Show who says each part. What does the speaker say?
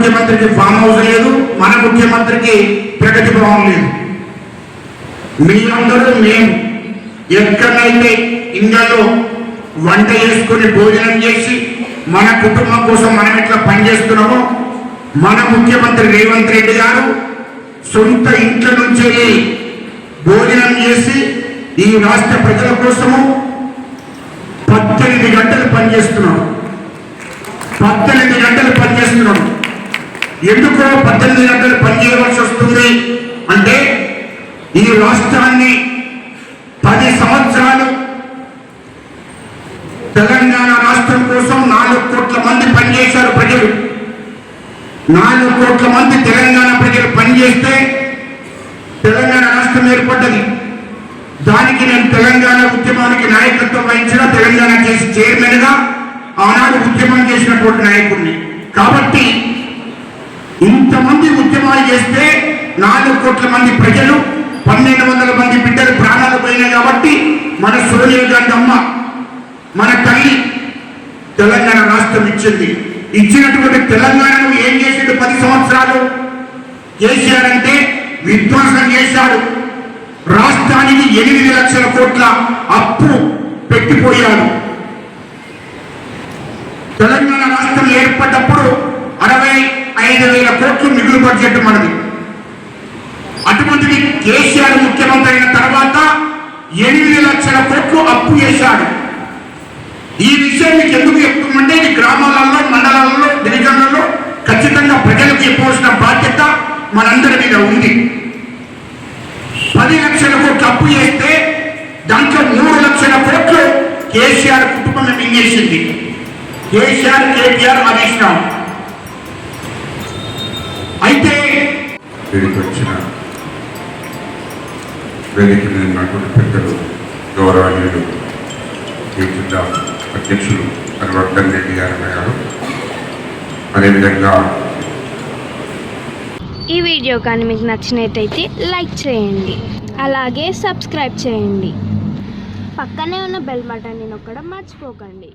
Speaker 1: ముఖ్యమంత్రికి farm house లేదు మన ముఖ్యమంత్రికి ప్రగతి భవన్ లేదు. మీరందరూ మేము ఎక్కడైతే ఇళ్ళలో వంట చేసుకొని భోజనం చేసి మన కుటుంబం కోసం మనం ఎట్లా పనిచేస్తున్నామో మన ముఖ్యమంత్రి రేవంత్ రెడ్డి గారు సొంత ఇంట్లో నుంచి భోజనం చేసి ఈ రాష్ట్ర ప్రజల కోసము పద్దెనిమిది గంటలు పనిచేస్తున్నాడు పద్దెనిమిది గంటలు పనిచేస్తున్నాడు ఎందుకో పద్దెనిమిది గంటలు పనిచేయవలసి వస్తుంది? అంటే ఈ రాష్ట్రాన్ని పది సంవత్సరాలు తెలంగాణ రాష్ట్రం కోసం నాలుగు కోట్ల మంది పనిచేశారు ప్రజలు. నాలుగు కోట్ల మంది తెలంగాణ ప్రజలు పనిచేస్తే తెలంగాణ రాష్ట్రం ఏర్పడ్డది. దానికి నేను తెలంగాణ ఉద్యమానికి నాయకత్వం వహించిన తెలంగాణ చేసి చైర్మన్గా ఆనాడు ఉద్యమం చేసినటువంటి నాయకుడిని కాబట్టి ఇంతమంది ఉద్యమాలు చేస్తే నాలుగు కోట్ల మంది ప్రజలు పన్నెండు వందల మంది బిడ్డలు ప్రాణాలు పోయినాయి కాబట్టి మన సోనియా గాంధీ అమ్మ మన తల్లి తెలంగాణ రాష్ట్రం ఇచ్చింది. ఇచ్చినటువంటి తెలంగాణను ఏం చేసిండు పది సంవత్సరాలు? కేసీఆర్ అంటే విధ్వంసం చేశాడు. రాష్ట్రానికి ఎనిమిది లక్షల కోట్ల అప్పు పెట్టిపోయాడు. తెలంగాణ రాష్ట్రం ఏర్పడ్డప్పుడు అరవై ఐదు వేల కోట్లు మిగులు బడ్జెట్ మనది. ముఖ్యమంత్రి కేసీఆర్ ముఖ్యమంత్రి అయిన తర్వాత ఎనిమిది లక్షల కోట్లు అప్పు చేశాడు. ఈ విషయం మీకు ఎందుకు చెప్తుందంటే ఇది గ్రామాలలో మండలాలలో డివిజన్లలో ఖచ్చితంగా ప్రజలకు చెప్పవలసిన బాధ్యత మనందరి మీద ఉంది. పది లక్షల కోట్లు అప్పు చేస్తే దాంట్లో మూడు లక్షల కోట్లు కేసీఆర్ కుటుంబం మింగేసింది. కేసీఆర్ కేటీఆర్ హరీష్ రావు అయితే
Speaker 2: దీనికి వచ్చిన వేదిక ఉన్నటువంటి పెద్దలు గౌరవనీయులు ఈ జిల్లా అధ్యక్షులు హరివర్ధన్ రెడ్డి గారు గారు అదేవిధంగా
Speaker 3: ఈ వీడియో కానీ మీకు నచ్చినట్టయితే లైక్ చేయండి. అలాగే సబ్స్క్రైబ్ చేయండి. పక్కనే ఉన్న బెల్ బటన్ని నొక్కడం మర్చిపోకండి.